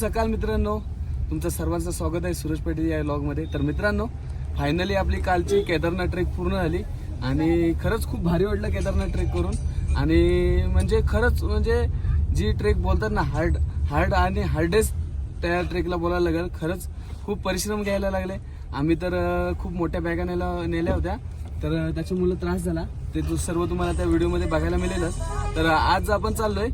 सकाळ मित्रांनो. तुमचं सर्वांचं स्वागत आहे सुरेश पेठे या ब्लॉगमध्ये तर मित्रांनो फायनली आपली कालची केदारनाथ ट्रेक पूर्ण झाली. आणि खरंच खूप भारी वाटलं केदारनाथ ट्रेक करून. आणि म्हणजे खरंच म्हणजे जी ट्रेक बोलतात ना हार्ड हार्ड आणि हार्डेस्ट त्या ट्रेकला बोलायला लागेल. खरंच खूप परिश्रम घ्यायला लागले. आम्ही तर खूप मोठ्या बॅगा नेल्या नेल्या होत्या. तर त्याच्यामुळे त्रास झाला. ते तू सर्व तुम्हाला त्या व्हिडिओमध्ये बघायला मिळेलच. तर आज आपण चाललोय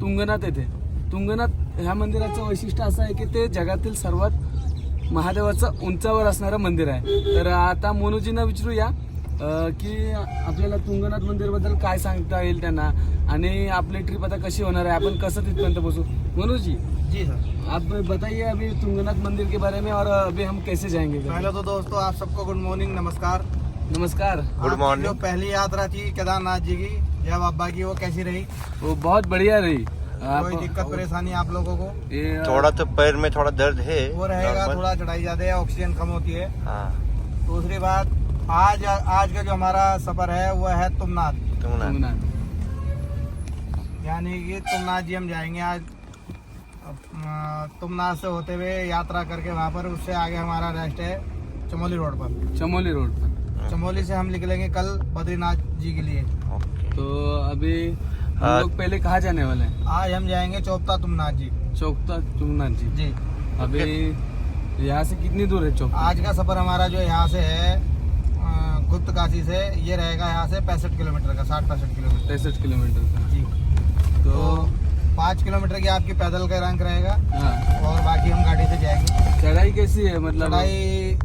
तुंगनाथ येथे. तुंगनाथ ह्या मंदिराचं वैशिष्ट्य असं आहे की ते जगातील सर्वात महादेवाचं उंचावर असणारं मंदिर आहे. तर आता मोनूजींना विचारूया की आपल्याला तुंगनाथ मंदिरबद्दल काय सांगता येईल त्यांना? आणि आपली ट्रिप आता कशी होणार आहे? आपण कसं तिथपर्यंत पोहोचू? मनोजी जी सर. आप बताइए अभी तुंगनाथ मंदिर के बारे में और अभी हम कैसे जाएंगे? पहले तो दोस्तों आप सबको गुड मॉर्निंग नमस्कार। नमस्कार। गुड मॉर्निंग जो पहली यात्रा थी केदारनाथ जी की जय बाबा की वो कैसी रही? वो बहुत बढ़िया रही। कोई दिक्कत परेशानी आप लोगों को? थोड़ा तो पैर में थोड़ा दर्द है वो रहेगा थोड़ा चढ़ाई ज़्यादा है ऑक्सीजन कम होती है। हाँ। दूसरी बात आज आज का जो हमारा सफ़र है वो है तुमनाथ। तुम ना तुंगनाथ यानी कि तुमनाथ जी हम जाएँगे आज। तुमनाथ से होते हुए यात्रा करके वहाँ पर उससे आगे हमारा रेस्ट है चमोली रोड पर। चमोली रोड पर। चमोली से हम निकलेंगे कल बद्रीनाथ जी के लिए। तो अभी हम हाँ। लोग पहले कहाँ जाने वाले हैं? आज हम जाएँगे चौपता तुमनाथ जी। चौकता तुंगनाथ जी। जी। अभी यहाँ से कितनी दूर है चौक आज का सफ़र हमारा जो यहाँ से है गुप्त काशी से ये रहेगा यहाँ से पैंसठ किलोमीटर का साठ पैंसठ किलोमीटर। पैंसठ किलोमीटर का। जी। तो तो पाँच किलोमीटर की आपकी पैदल का रंग रहेगा हाँ। और बाकी हम गाड़ी से जाएँगे। चढ़ाई कैसी है? मतलब चढ़ाई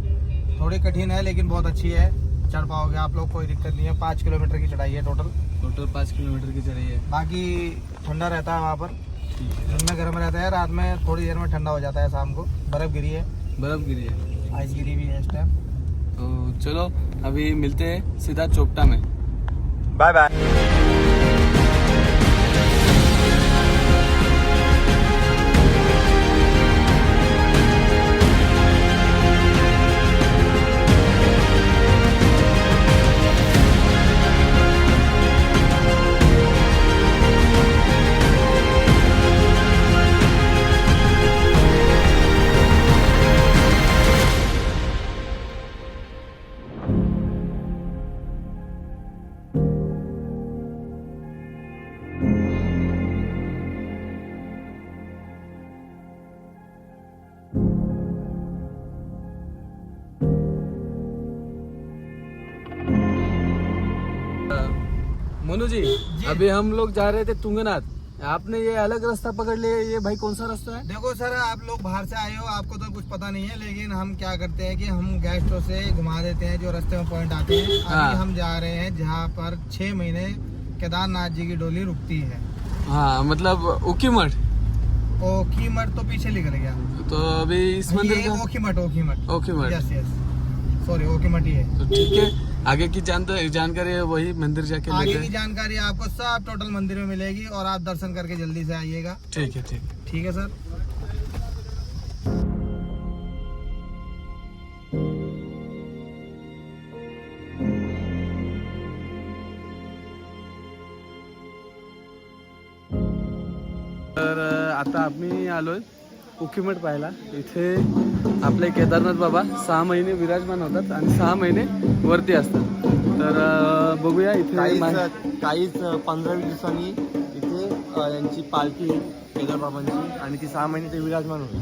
थोड़ी कठिन है लेकिन बहुत अच्छी है। चढ़ पाओगे आप लोग कोई दिक्कत नहीं है। पाँच किलोमीटर की चढ़ाई है टोटल टोटल पाँच किलोमीटर की चली है। बाकी ठंडा रहता है वहाँ पर। दिन में गर्म रहता है रात में थोड़ी देर में ठंडा हो जाता है शाम को। बर्फ़ गिरी है। बर्फ़ गिरी है। आइस गिरी भी है इस टाइम तो चलो अभी मिलते हैं सीधा चोपटा में। Bye bye Monu ji ji. अभी हम लोग जा रहे थे तुंगनाथ। आपने ये अलग रास्ता पकड़ लिया ये भाई कौन सा रास्ता है? देखो सर आप लोग बाहर से आए हो आपको तो कुछ पता नहीं है लेकिन हम क्या करते हैं कि हम गेस्टों से घुमा देते हैं जो रास्ते में पॉइंट आते हैं। हाँ। अभी हम जा रहे हैं जहाँ पर छह महीने केदारनाथ जी की डोली रुकती है। हाँ मतलब उकीमठ ओखी मठ तो पीछे निकल गया। तो अभी इस मंदिर ये का ओखी मठ ओखी मठ यस यस सॉरी ओखी मठ ही? तो ठीक है आगे की जान जानकारी है वही मंदिर जाके आगे की जानकारी आपको सब टोटल मंदिर में मिलेगी और आप दर्शन करके जल्दी से आइएगा। ठीक है ठीक। है ठीक है सर तर आता आम्ही आलोय. उकीमठ पाहायला. इथे आपले केदारनाथ बाबा सहा महिने विराजमान होतात आणि सहा महिने वरती असतात. तर बघूया इथे मा- काहीच काहीच पंधरा वीस दिवसांनी इथे अ, यांची पालखी येईल केदार बाबांची. आणि ती सहा महिने ते विराजमान होईल.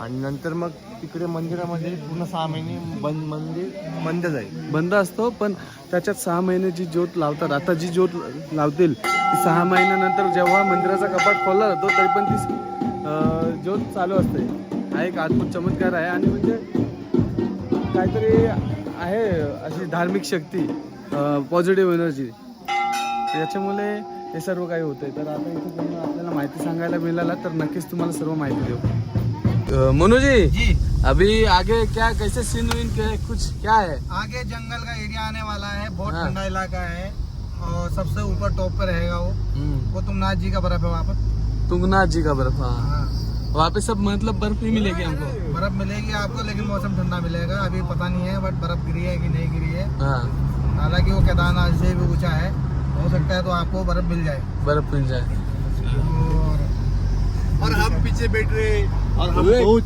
आणि नंतर मग तिकडे मंदिरामध्ये पूर्ण सहा महिने बंद मंदिर बंद जाईल. बंद असतो पण त्याच्यात सहा महिने जी ज्योत लावतात आता जी ज्योत लावतील ती सहा महिन्यानंतर जेव्हा मंदिराचा कपाट खोलला जातो तरी पण ती अं, चालू असते हा एक अद्भुत चमत्कार आहे आणि म्हणजे काहीतरी आहे अशी धार्मिक शक्ती पॉझिटिव्ह एनर्जी याच्यामुळे हे सर्व काही होतंय. तर आता इथे तुम्ही आपल्याला माहिती सांगायला मिळाला तर नक्कीच तुम्हाला सर्व माहिती देऊ. मनोजी? जी. अभी आगे क्या कैसे सीन विन क्या कुछ क्या है? आगे जंगल का एरिया आने वाला है बहुत। ठंडा इलाका है और सबसे ऊपर टॉप पे रहेगा वो। वो तुमनाथ जी का बर्फ है वहाँ पर। तुंगनाथ जी का बर्फ हाँ। वहाँ पे सब मतलब बर्फ ही मिलेगी हमको। बर्फ मिलेगी आपको लेकिन मौसम ठंडा मिलेगा। अभी पता नहीं है बट बर्फ गिरी है कि नहीं गिरी है। हाँ। हालांकि वो केदारनाथ से भी ऊंचा है। हो सकता है तो आपको बर्फ मिल जाए। बर्फ मिल जाए। और हम पीछे बैठ रहे और हम. बहुत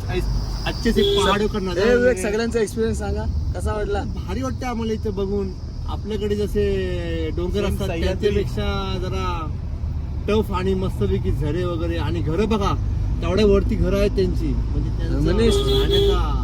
अच्छे से पहाड़ों का ए, नजारा ले विवेक रहे. सगळ्यांचा एक्सपिरियन्स सांगा। कसा वाटला? भारी वाटतं आम्हाला इथं बघून आपल्याकडे जसे डोंगर असतात त्याच्यापेक्षा जरा टफ आणि मस्तपैकी झरे वगैरे आणि घरं बघा। तेवढ्या वरती घरं आहेत त्यांची म्हणजे त्यांचा मनीष. राहण्याचा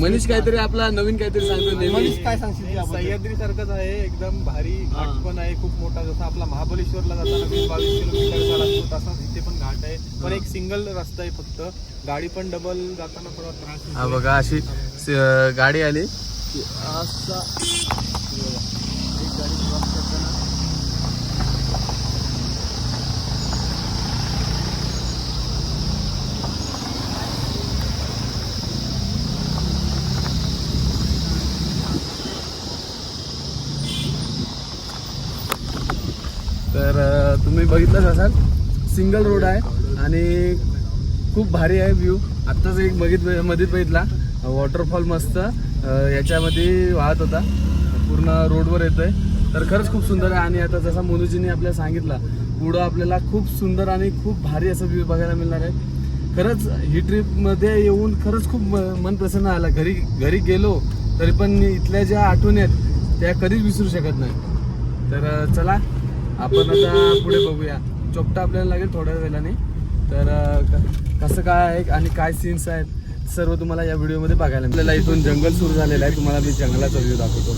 मनीष काहीतरी आपला नवीन काहीतरी सांगतो मनीष नेहमी काय सांगशील? सह्याद्री सारखंच आहे एकदम भारी हा. घाट पण आहे खूप मोठा जसा आपला महाबळेश्वरला जाताना वीस बावीस किलोमीटरचा लागतो तसाच इथे पण घाट आहे पण एक सिंगल रस्ता आहे फक्त गाडी पण डबल जाताना थोडा त्रास होतो. हा बघा अशी स- गाडी आली की असा एक गाडी क्रॉस करताना तर अं, तुम्ही बघितलंच असाल? सिंगल रोड आहे आणि खूप भारी आहे व्ह्यू आत्ताच एक बघित मध्ये बघितला. वॉटरफॉल मस्त. याच्यामध्ये वाहत होता. पूर्ण रोडवर येतोय. तर खरंच खूप सुंदर आहे. आणि आता जसा मोनूजीने आपल्याला सांगितला पुढं आपल्याला खूप सुंदर आणि खूप भारी असं व्ह्यू बघायला मिळणार आहे. खरंच ही ट्रिपमध्ये येऊन खरंच खूप म- मन प्रसन्न आला घरी घरी गेलो तरी पण इथल्या ज्या आठवणी आहेत त्या कधीच विसरू शकत नाही. तर चला. आपण आता पुढे बघूया. चोपटा आपल्याला लागेल थोड्या वेळाने. तर क- कसं काय आहे आणि काय सीन्स आहेत सर्व तुम्हाला या व्हिडिओमध्ये बघायला मिळेल. आपल्याला इथून जंगल सुरू झालेलं आहे. तुम्हाला मी जंगलाचा व्ह्यू दाखवतो.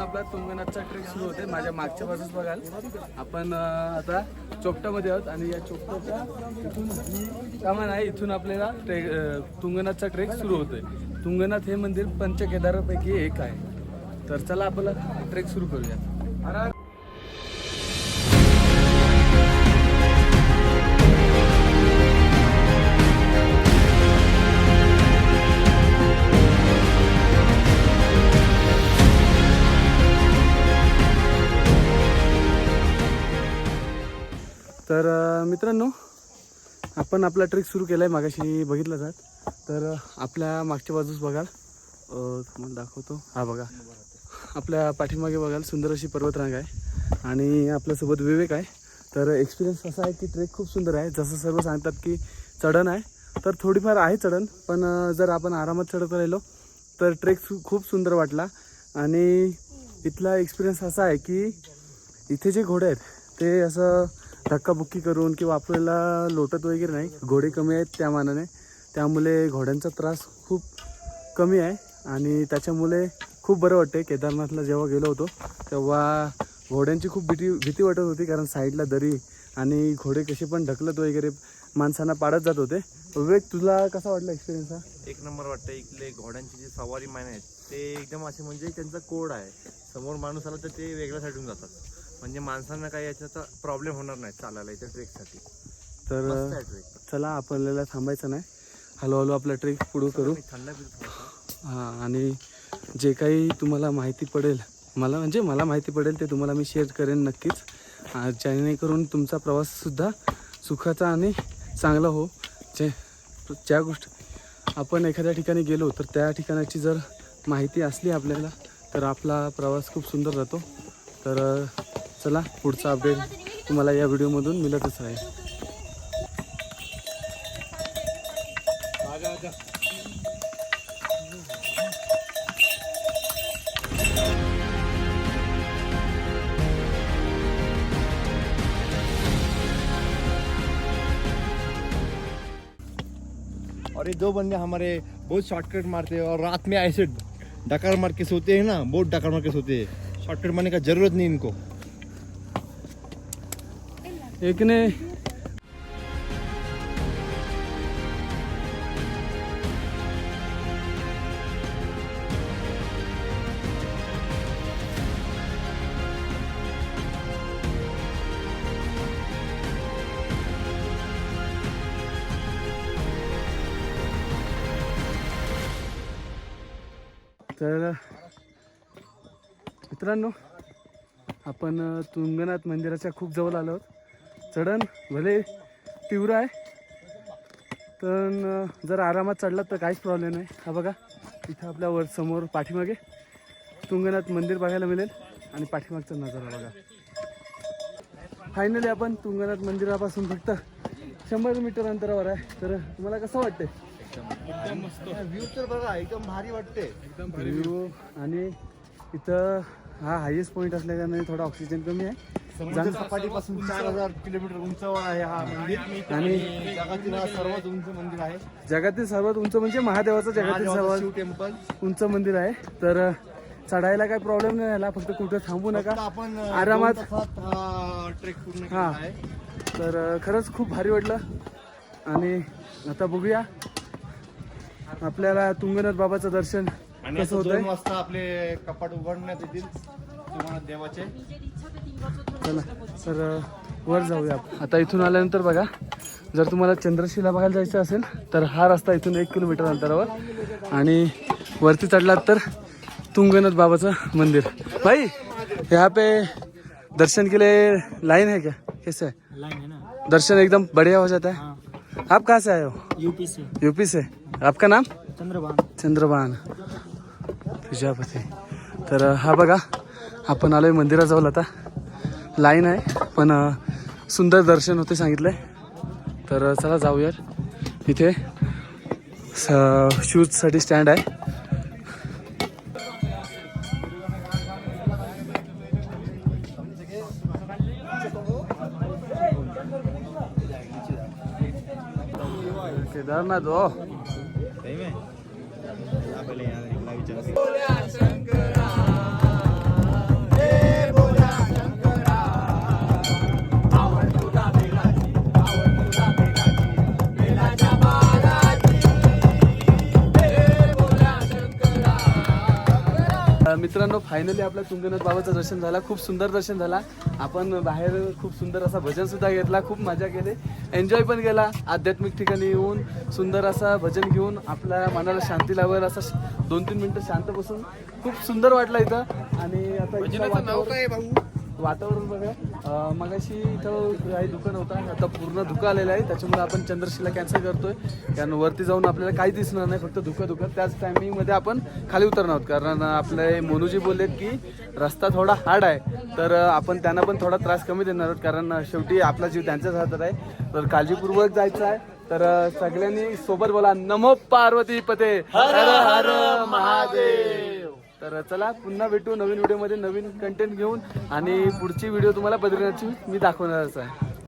आपला तुंगनाथचा ट्रेक सुरू होते माझ्या मागच्या बाजूस बघाल. आपण आता चोपटामध्ये आहोत आणि या चोपटाच्या इथून नाही इथून आपल्याला ट्रेक तुंगनाथचा ट्रेक सुरू होतोय. तुंगनाथ हे मंदिर पंचकेदारापैकी एक आहे. तर चला आपला ट्रेक सुरू करूया. तर मित्रांनो आपण आपला ट्रेक सुरू केला आहे मागाशी बघितला जात. तर आपल्या मागच्या बाजूस बघाल. तुम्हाला दाखवतो. हा बघा. आपल्या पाठीमागे बघाल सुंदर अशी पर्वतरांग आहे. आणि आपल्यासोबत विवेक आहे. तर एक्सपिरियन्स असा आहे की ट्रेक खूप सुंदर आहे. जसं सर्व सांगतात की चढण आहे. तर थोडीफार आहे चढण पण जर आपण आरामात चढत राहिलो तर ट्रेक सु- खूप सुंदर वाटला. आणि इथला एक्सपिरियन्स असा आहे की इथे जे घोडे आहेत ते असं धक्काबुक्की करून किंवा आपल्याला लोटत वगैरे नाही. घोडे कमी आहेत त्या मानाने. त्यामुळे घोड्यांचा त्रास खूप कमी आहे. आणि त्याच्यामुळे खूप बरं वाटते केदारनाथला जेव्हा गेलो होतो तेव्हा घोड्यांची खूप भीती भीती वाटत होती. कारण साईडला दरी आणि घोडे कसे पण ढकलत वगैरे माणसांना पाडत जात होते. विवेक तुला कसा वाटला एक्सपिरियन्स हा? एक नंबर वाटतं इकडे घोड्यांची जी सवारी मान आहेत ते एकदम असे म्हणजे त्यांचा कोड आहे. समोर माणूस आला तर ते वेगळ्या साईडून जातात. म्हणजे माणसांना काही याच्याचा प्रॉब्लेम होणार नाही चालायला इथे ट्रेकसाठी तर चला आपल्याला थांबायचं नाही. हळूहळू आपला ट्रेक पुढे करू. थंड हां आणि जे काही तुम्हाला माहिती पडेल मला म्हणजे मला माहिती पडेल ते तुम्हाला मी शेअर करेन नक्कीच. जेणेकरून तुमचा प्रवाससुद्धा सुखाचा आणि चांगला हो. जे ज्या गोष्टी आपण एखाद्या ठिकाणी गेलो तर त्या ठिकाणाची जर माहिती असली आपल्याला तर आपला प्रवास खूप सुंदर राहतो तर चला पुढचा अपडेट तुम्हाला या व्हिडिओमधून मिळतच राहील. और ये दो बंदे हमारे बहुत शॉर्टकट मारते हैं और रात में ऐसे डकार मार के सोते हैं ना बहुत डकार मार के सोते हैं। शॉर्टकट मारने का जरूरत नहीं इनको। एक ने तर मित्रांनो आपण तुंगनाथ मंदिराच्या खूप जवळ आलो आहोत. चढण भले तीव्र आहे पण अ, जर आरामात चढलात तर काहीच प्रॉब्लेम नाही. हा बघा इथं आपल्या वर समोर पाठीमागे तुंगनाथ मंदिर बघायला मिळेल आणि पाठीमागचा नजारा बघा. फायनली आपण तुंगनाथ मंदिरापासून फक्त शंभर मीटर अंतरावर आहे. तर तुम्हाला कसं वाटतंय? व्ह्यू तर बघा एकदम भारी वाटते व्ह्यू आणि इथं हा हायेस्ट पॉईंट असल्या कारणाने थोडा ऑक्सिजन कमी आहे. सपाटीपासून चार हजार किलोमीटर उंचावर आहे हा मंदिर. आणि जगातील हा सर्वात उंच मंदिर आहे. जगातील सर्वात उंच म्हणजे महादेवाचं जगातील सर्वात टेम्पल. उंच मंदिर आहे. तर चढायला काही प्रॉब्लेम नाही झाला फक्त कुठं थांबू नका. आपण आरामात हा ट्रेक पूर्ण केला हा. आहे. तर खरंच खूप भारी वाटलं. आणि आता बघूया. आपल्याला तुंगनाथ बाबाचं दर्शन आणि कसं होतंय? वाजता आपले कपाट उघडण्यात येतील तुम्हाला देवाचे. चला तर वर जाऊया आता इथून आल्यानंतर बघा जर तुम्हाला चंद्रशिला बघायला जायचं असेल तर हा रस्ता इथून एक किलोमीटर अंतरावर आणि वरती चढलात तर तुंगनाथ बाबाचं मंदिर. भाई यहाँ पे दर्शन के लिए लाइन है क्या? कैसे है? लाइन है ना? दर्शन एकदम बढ़िया हो जाता है। आप कहाँ से आए हो? यूपी से। यूपी से। आपका नाम? चंद्रबान चंद्रबान प्रजापती तर हा बघा आपण आलोय मंदिराजवळ आता. लाईन आहे पण सुंदर दर्शन होते सांगितलंय. तर चला जाऊयात. इथे स- शूजसाठी स्टँड आहे. केदारनाथ हो. मित्रांनो फायनली आपल्या तुंगनाथ बाबाचं दर्शन झालं. खूप सुंदर दर्शन झाला. आपण बाहेर खूप सुंदर असा भजन सुद्धा घेतला खूप मजा केली. एन्जॉय पण केला. आध्यात्मिक ठिकाणी येऊन सुंदर असा भजन घेऊन आपल्या मनाला शांती लावेल असा दोन तीन मिनिटं शांत बसून खूप सुंदर वाटलं इथं. आणि आता वातावरण- वातावरण बघा. मगाशी इथं काही दुकान होता आता पूर्ण धुकं आलेलं आहे. त्याच्यामुळे आपण चंद्रशिला कॅन्सल करतोय. कारण वरती जाऊन आपल्याला काही दिसणार नाही फक्त धुकं धुकं. त्याच टायमिंगमध्ये आपण खाली उतरणार आहोत. कारण आपले मोनूजी बोललेत की रस्ता थोडा हार्ड आहे. तर आपण त्यांना पण थोडा त्रास कमी देणार आहोत. कारण शेवटी आपला जीव त्यांच्याच हातात आहे. तर काळजीपूर्वक जायचं आहे. तर सगळ्यांनी सोबत बोला. नमो पार्वती पते. हर हर महादेव. तर चला पुन्हा भेटू नवीन व्हिडिओमध्ये नवीन कंटेंट घेऊन. आणि पुढची व्हिडिओ तुम्हाला बद्रीनाथची मी दाखवणारच आहे.